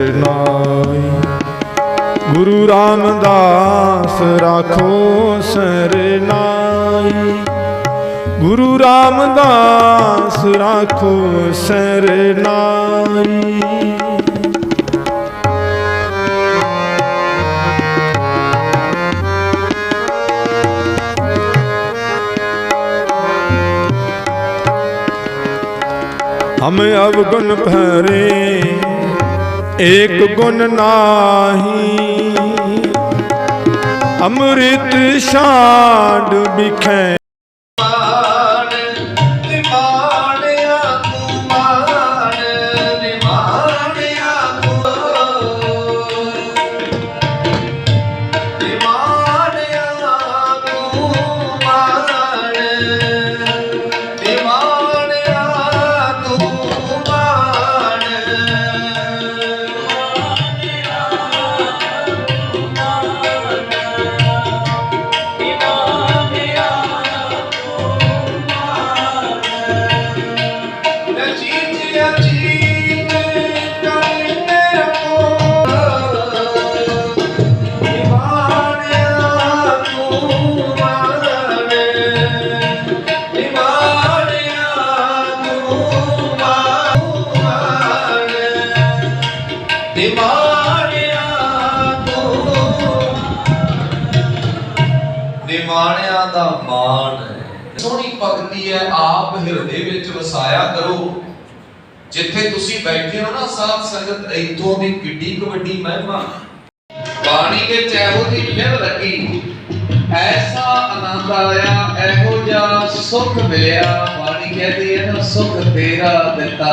ਨਾਈ ਗੁਰੂ ਰਾਮਦਾਸ ਰਾਖੋ ਸਰਨਾਈ ਗੁਰੂ ਰਾਮਦਾਸ ਰਾਖੋ ਸਰਨਾਈ ਹਮ ਅਵਗੁਣ ਭਰੇ ਏਕ ਗੁਣ ਨਾਹੀ ਅੰਮ੍ਰਿਤ ਛਾਂਡ ਬਿਖੈ ਨਿਮਾਣਿਆ ਤੂੰ ਦਾ ਮਾਣ ਹੈ। ਸੋਹਣੀ ਭਗਤੀ ਹੈ ਆਪ ਹਿਰਦੇ ਵਿੱਚ ਵਸਾਇਆ ਕਰੋ। ਜਿੱਥੇ ਤੁਸੀਂ ਬੈਠੇ ਹੋ ਨਾ, ਸਾਧ ਸੰਗਤ, ਇੱਥੋਂ ਦੀ ਕਿੱਡੀ ਕੁ ਮਹਿਮਾ। ਬਾਣੀ ਵਿੱਚ ਇਹੋ ਦੀ ਲਿਵ ਲੱਗੀ। ਐਸਾ ਆਨੰਦ ਆਇਆ, ਇਹੋ ਜਿਹਾ ਸੁਖ ਮਿਲਿਆ। ਬਾਣੀ ਕਹਿੰਦੀ ਹੈ ਨਾ, ਸੁਖ ਤੇਰਾ ਦਿੱਤਾ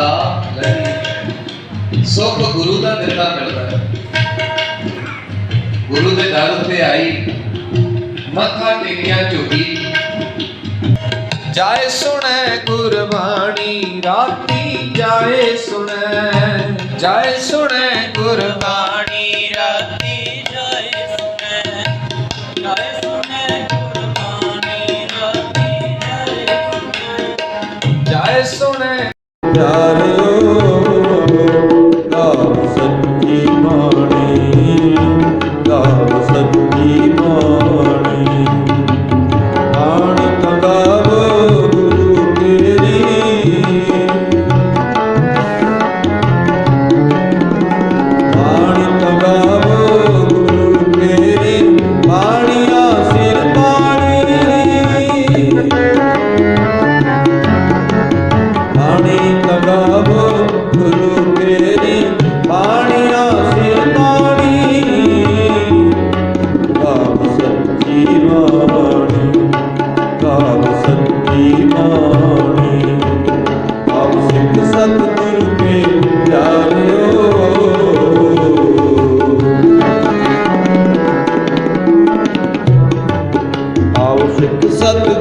ਨਹੀਂ। ਸੁਖ ਗੁਰੂ ਦਾ ਦਿੱਤਾ ਮਿਲਦਾ ਗੁਰੂ ਦੇ ਦਰ ਤੇ ਆਈ। ਮੱਥਾ ਟੇਕਿਆ ਝੁਕੀ ਜਾਏ ਸੁਣੈ ਗੁਰਬਾਣੀ, ਰਾਤੀ ਜਾਏ ਸੁਣੈ। ਜਾਏ ਸੁਣੈ ਗੁਰਬਾਣੀ, ਰਾਤੀ ਜਾਏ ਸੁਣੈ। ਜਾਏ ਸੁਣੈ ਗੁਰਬਾਣੀ, ਰਾਤੀ ਜਾਏ ਸੁਣੈ। ਜਾਏ ਸੁਣੈ। ਪਿਆਰਿਓ ইজ্জত